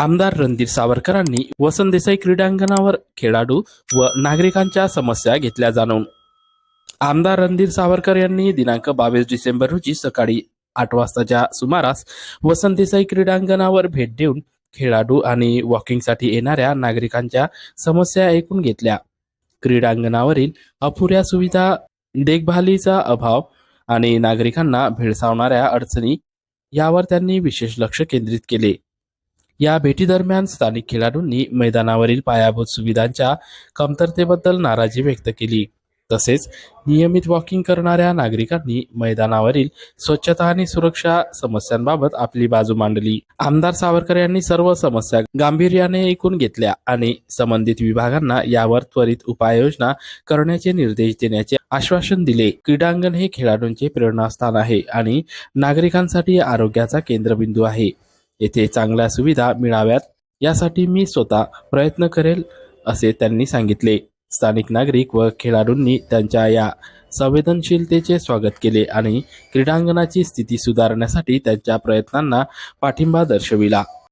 आमदार रणधीर सावरकरांनी वसंत देसाई क्रीडांगणावर खेळाडू व नागरिकांच्या समस्या घेतल्या जाणून. आमदार रणधीर सावरकर यांनी दिनांक बावीस डिसेंबर रोजी सकाळी आठ वाजताच्या सुमारास वसंत देसाई क्रीडांगणावर भेट देऊन खेळाडू आणि वॉकिंगसाठी येणाऱ्या नागरिकांच्या समस्या ऐकून घेतल्या. क्रीडांगणावरील अपुऱ्या सुविधा देखभालीचा अभाव आणि नागरिकांना भेडसावणाऱ्या अडचणी यावर त्यांनी विशेष लक्ष केंद्रित केले. या भेटीदरम्यान स्थानिक खेळाडूंनी मैदानावरील पायाभूत सुविधांच्या कमतरतेबद्दल नाराजी व्यक्त केली. तसेच नियमित वॉकिंग करणाऱ्या नागरिकांनी मैदानावरील स्वच्छता आणि सुरक्षा समस्यांबाबत आपली बाजू मांडली. आमदार सावरकर यांनी सर्व समस्या गांभीर्याने ऐकून घेतल्या आणि संबंधित विभागांना यावर त्वरित उपाययोजना करण्याचे निर्देश देण्याचे आश्वासन दिले. क्रीडांगण हे खेळाडूंचे प्रेरणास्थान आहे आणि नागरिकांसाठी आरोग्याचा केंद्रबिंदू आहे. येथे चांगल्या सुविधा मिळाव्यात यासाठी मी स्वतः प्रयत्न करेल असे त्यांनी सांगितले. स्थानिक नागरिक व खेळाडूंनी त्यांच्या या संवेदनशीलतेचे स्वागत केले आणि क्रीडांगणाची स्थिती सुधारण्यासाठी त्यांच्या प्रयत्नांना पाठिंबा दर्शविला.